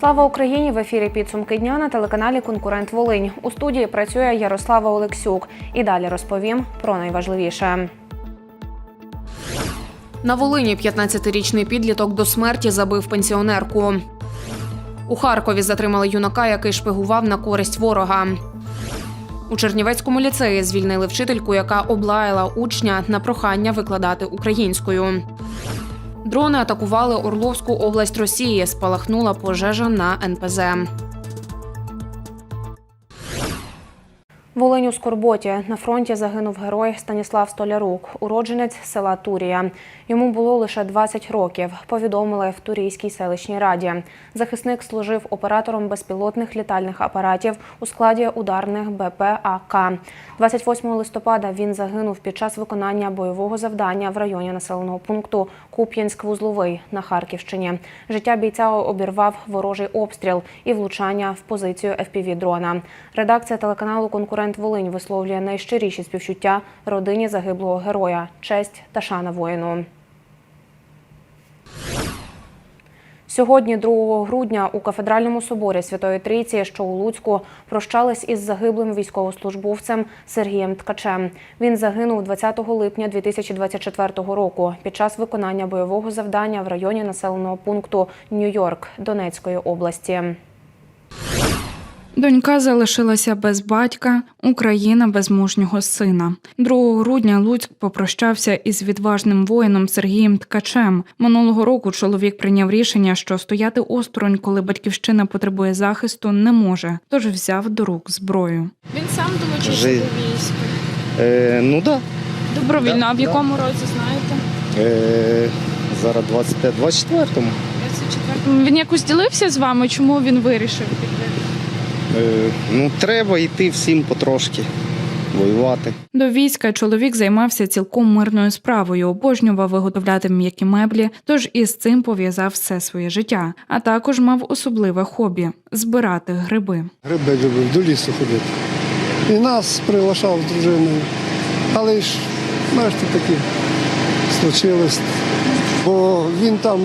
Слава Україні! В ефірі підсумки дня на телеканалі Конкурент Волинь. У студії працює Ярослава Олексюк. І далі розповім про найважливіше. На Волині 15-річний підліток до смерті забив пенсіонерку. У Харкові затримали юнака, який шпигував на користь ворога. У Чернівецькому ліцеї звільнили вчительку, яка облаяла учня на прохання викладати українською. Дрони атакували Орловську область Росії. Спалахнула пожежа на НПЗ. Волинь у Скорботі на фронті загинув герой Станіслав Столярук, уродженець села Турія. Йому було лише 20 років. Повідомили в Турійській селищній раді. Захисник служив оператором безпілотних літальних апаратів у складі ударних БПАК. 28 листопада він загинув під час виконання бойового завдання в районі населеного пункту Куп'янськ-Вузловий на Харківщині. Життя бійця обірвав ворожий обстріл і влучання в позицію FPV-дрона. Редакція телеканалу Конкурент Волинь висловлює найщиріші співчуття родині загиблого героя, честь та шана воїну. Сьогодні, 2 грудня, у кафедральному соборі Святої Трійці, що у Луцьку, прощались із загиблим військовослужбовцем Сергієм Ткачем. Він загинув 20 липня 2024 року під час виконання бойового завдання в районі населеного пункту Нью-Йорк Донецької області. Донька залишилася без батька, Україна без мужнього сина. 2 грудня Луцьк попрощався із відважним воїном Сергієм Ткачем. Минулого року чоловік прийняв рішення, що стояти осторонь, коли батьківщина потребує захисту, не може, тож взяв до рук зброю. Він сам долучився Жи- до війська. Е, ну так. Добровільно, Да, а в да. якому році знаєте? Да. Е, зараз 25 24-му. 24 Він якось ділився з вами, чому він вирішив піти? Е, ну, треба йти всім потрошки, воювати. До війська чоловік займався цілком мирною справою, обожнював виготовляти м'які меблі, тож із цим пов'язав все своє життя. А також мав особливе хобі збирати гриби. Гриби любив, до лісу ходити. І нас приглашав з дружиною. Але ж, бачите, такі случилось. Бо він там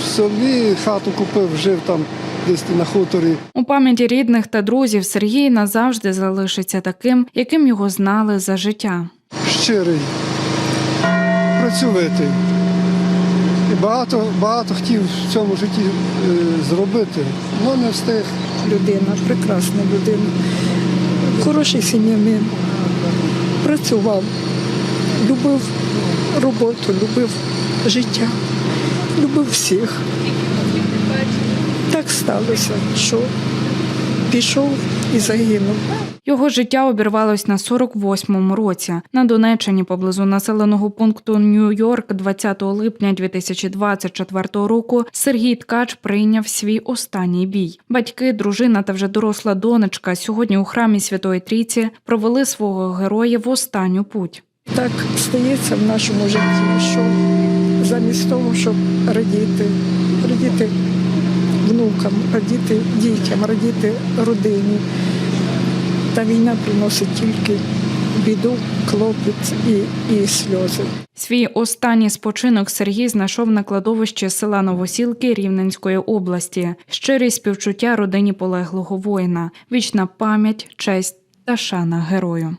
в селі хату купив, жив там десь на хуторі. У пам'яті рідних та друзів Сергій назавжди залишиться таким, яким його знали за життя. Щирий, працьовитий. І багато, багато хотів в цьому житті е, зробити, але не встиг. людина, прекрасна людина, хороший сім'янин, працював, любив роботу, любив життя, любив всіх. Сталося, що пішов і загинув. Його життя обірвалось на 48-му році. На Донеччині поблизу населеного пункту Нью-Йорк 20 липня 2024 року Сергій Ткач прийняв свій останній бій. Батьки, дружина та вже доросла донечка сьогодні у храмі Святої Трійці провели свого героя в останню путь. Так стається в нашому житті, що замість того, щоб радіти внукам, радіти дітям, радіти родині, та війна приносить тільки біду, клопіт і, і сльози. Свій останній спочинок Сергій знайшов на кладовищі села Новосілки Рівненської області. Щирі співчуття родині полеглого воїна, вічна пам'ять, честь та шана герою.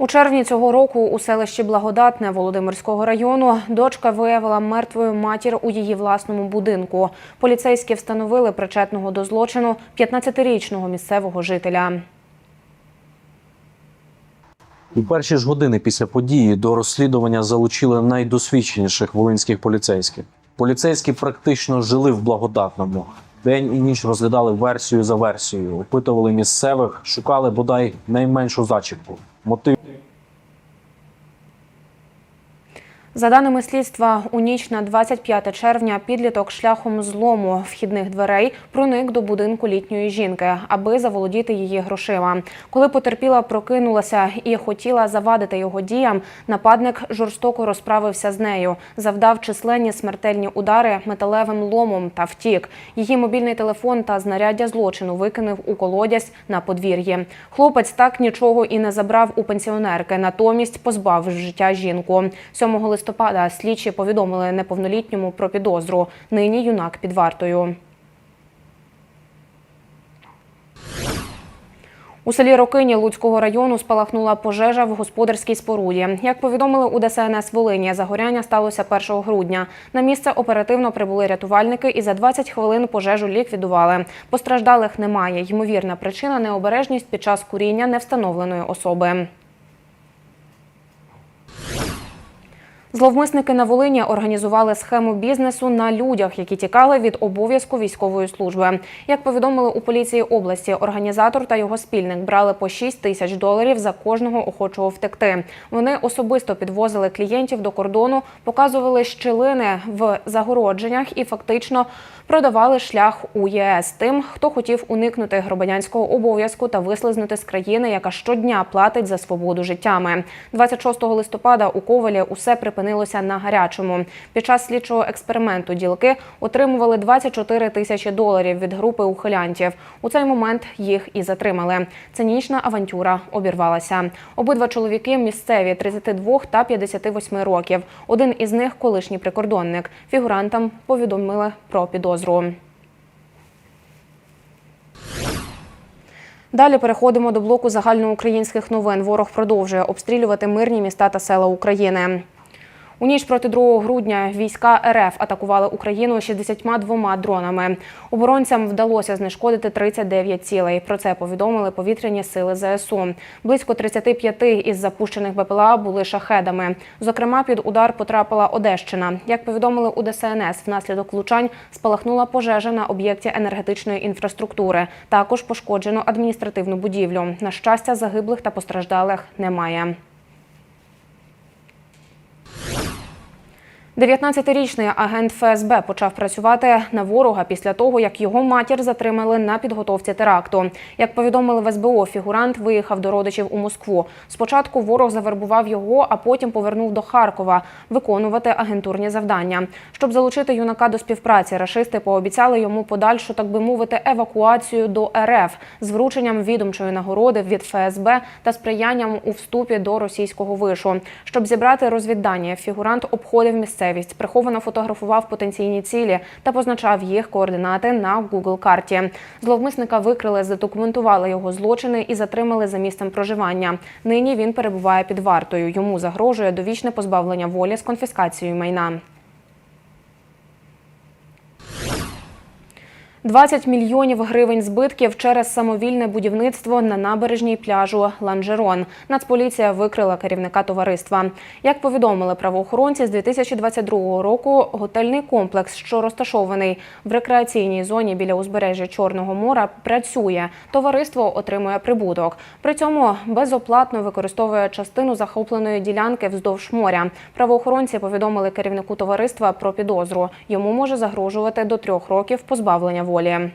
У червні цього року у селищі Благодатне Володимирського району дочка виявила мертвою матір у її власному будинку. Поліцейські встановили причетного до злочину 15-річного місцевого жителя. У перші ж години після події до розслідування залучили найдосвідченіших волинських поліцейських. Поліцейські практично жили в благодатному. День і ніч розглядали версію за версією, опитували місцевих, шукали бодай найменшу зачіпку. Мотив За даними слідства, у ніч на 25 червня підліток шляхом злому вхідних дверей проник до будинку літньої жінки, аби заволодіти її грошима. Коли потерпіла прокинулася і хотіла завадити його діям, нападник жорстоко розправився з нею, завдав численні смертельні удари металевим ломом та втік. Її мобільний телефон та знаряддя злочину викинув у колодязь на подвір'ї. Хлопець так нічого і не забрав у пенсіонерки, натомість позбавив життя жінку. 7 листопада слідчі повідомили неповнолітньому про підозру. Нині юнак під вартою. У селі Рокині Луцького району спалахнула пожежа в господарській споруді. Як повідомили у ДСНС Волині, загоряння сталося 1 грудня. На місце оперативно прибули рятувальники і за 20 хвилин пожежу ліквідували. Постраждалих немає. Ймовірна причина необережність під час куріння невстановленої особи. Зловмисники на Волині організували схему бізнесу на людях, які тікали від обов'язку військової служби. Як повідомили у поліції області, організатор та його спільник брали по 6 тисяч доларів за кожного охочого втекти. Вони особисто підвозили клієнтів до кордону, показували щілини в загородженнях і фактично продавали шлях у ЄС тим, хто хотів уникнути громадянського обов'язку та вислизнути з країни, яка щодня платить за свободу життями. 26 листопада у Ковалі усе припинилося на гарячому. Під час слідчого експерименту ділки отримували 24 тисячі доларів від групи ухилянтів. У цей момент їх і затримали. Цинічна авантюра обірвалася. Обидва чоловіки місцеві 32 та 58 років. Один із них колишній прикордонник. Фігурантам повідомили про підозру. Далі переходимо до блоку загальноукраїнських новин. Ворог продовжує обстрілювати мирні міста та села України. У ніч проти 2 грудня війська РФ атакували Україну 62 дронами. Оборонцям вдалося знешкодити 39 цілей. Про це повідомили повітряні сили ЗСУ. Близько 35 із запущених БПЛА були шахедами. Зокрема, під удар потрапила Одещина. Як повідомили у ДСНС, внаслідок влучань спалахнула пожежа на об'єкті енергетичної інфраструктури. Також пошкоджено адміністративну будівлю. На щастя, загиблих та постраждалих немає. 19-річний агент ФСБ почав працювати на ворога після того, як його матір затримали на підготовці теракту. Як повідомили в СБУ, фігурант виїхав до родичів у Москву. Спочатку ворог завербував його, а потім повернув до Харкова виконувати агентурні завдання. Щоб залучити юнака до співпраці, рашисти пообіцяли йому подальшу, так би мовити, евакуацію до РФ з врученням відомчої нагороди від ФСБ та сприянням у вступі до російського вишу. Щоб зібрати розвіддання, фігурант обходив місцевість, приховано фотографував потенційні цілі та позначав їх координати на Google карті. Зловмисника викрили, задокументували його злочини і затримали за місцем проживання. Нині він перебуває під вартою. Йому загрожує довічне позбавлення волі з конфіскацією майна. 20 мільйонів гривень збитків через самовільне будівництво на набережній пляжу Ланжерон. Нацполіція викрила керівника товариства. Як повідомили правоохоронці, з 2022 року готельний комплекс, що розташований в рекреаційній зоні біля узбережжя Чорного моря, працює. Товариство отримує прибуток. При цьому безоплатно використовує частину захопленої ділянки вздовж моря. Правоохоронці повідомили керівнику товариства про підозру. Йому може загрожувати до трьох років позбавлення волі.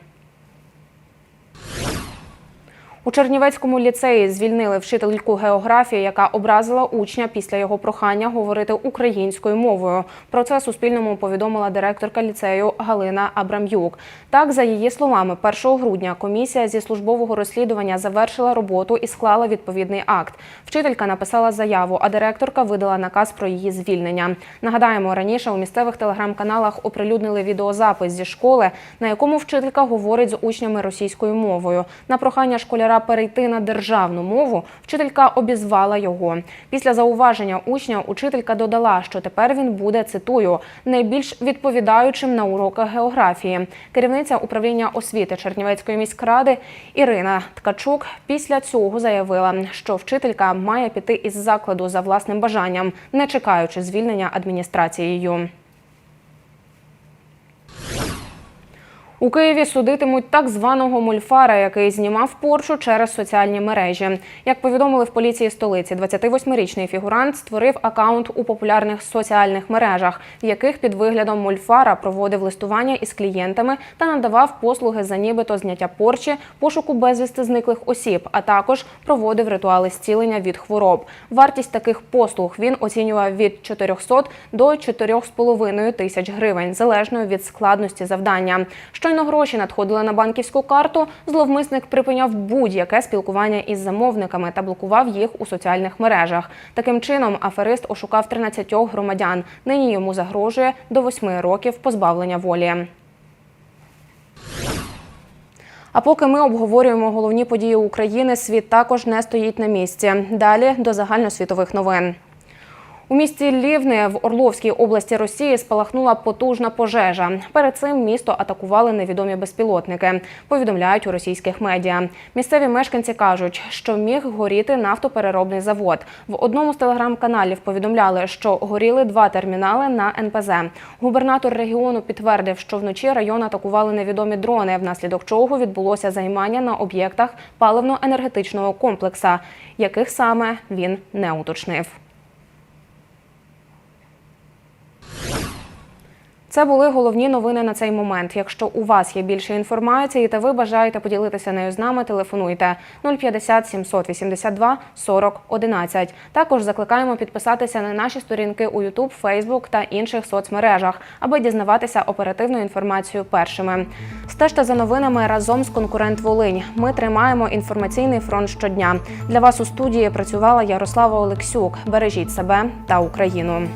У Чернівецькому ліцеї звільнили вчительку географії, яка образила учня після його прохання говорити українською мовою. Про це Суспільному повідомила директорка ліцею Галина Абрам'юк. Так, за її словами, 1 грудня комісія зі службового розслідування завершила роботу і склала відповідний акт. Вчителька написала заяву, а директорка видала наказ про її звільнення. Нагадаємо, раніше у місцевих телеграм-каналах оприлюднили відеозапис зі школи, на якому вчителька говорить з учнями російською мовою. На прохання школяра перейти на державну мову, вчителька обізвала його. Після зауваження учня учителька додала, що тепер він буде цитую найбільш відповідаючим на уроках географії. Керівниця управління освіти Чернівецької міськради Ірина Ткачук після цього заявила, що вчителька має піти із закладу за власним бажанням, не чекаючи звільнення адміністрацією. У Києві судитимуть так званого мульфара, який знімав поршу через соціальні мережі. Як повідомили в поліції столиці, 28-річний фігурант створив акаунт у популярних соціальних мережах, в яких під виглядом мульфара проводив листування із клієнтами та надавав послуги за нібито зняття порчі, пошуку безвісти зниклих осіб, а також проводив ритуали зцілення від хвороб. Вартість таких послуг він оцінював від 400 до 4,5 тисяч гривень, залежно від складності завдання. Що Щойно гроші надходили на банківську карту. Зловмисник припиняв будь-яке спілкування із замовниками та блокував їх у соціальних мережах. Таким чином, аферист ошукав 13 громадян. Нині йому загрожує до 8 років позбавлення волі. А поки ми обговорюємо головні події України, світ також не стоїть на місці. Далі до загальносвітових новин. У місті Лівни в Орловській області Росії спалахнула потужна пожежа. Перед цим місто атакували невідомі безпілотники. Повідомляють у російських медіа. Місцеві мешканці кажуть, що міг горіти нафтопереробний завод. В одному з телеграм-каналів повідомляли, що горіли два термінали на НПЗ. Губернатор регіону підтвердив, що вночі район атакували невідомі дрони, внаслідок чого відбулося займання на об'єктах паливно-енергетичного комплекса, яких саме він не уточнив. Це були головні новини на цей момент. Якщо у вас є більше інформації та ви бажаєте поділитися нею з нами, телефонуйте 050 782 40 11. Також закликаємо підписатися на наші сторінки у YouTube, Facebook та інших соцмережах, аби дізнаватися оперативну інформацію першими. Стежте за новинами разом з конкурент Волинь. Ми тримаємо інформаційний фронт щодня. Для вас у студії працювала Ярослава Олексюк. Бережіть себе та Україну.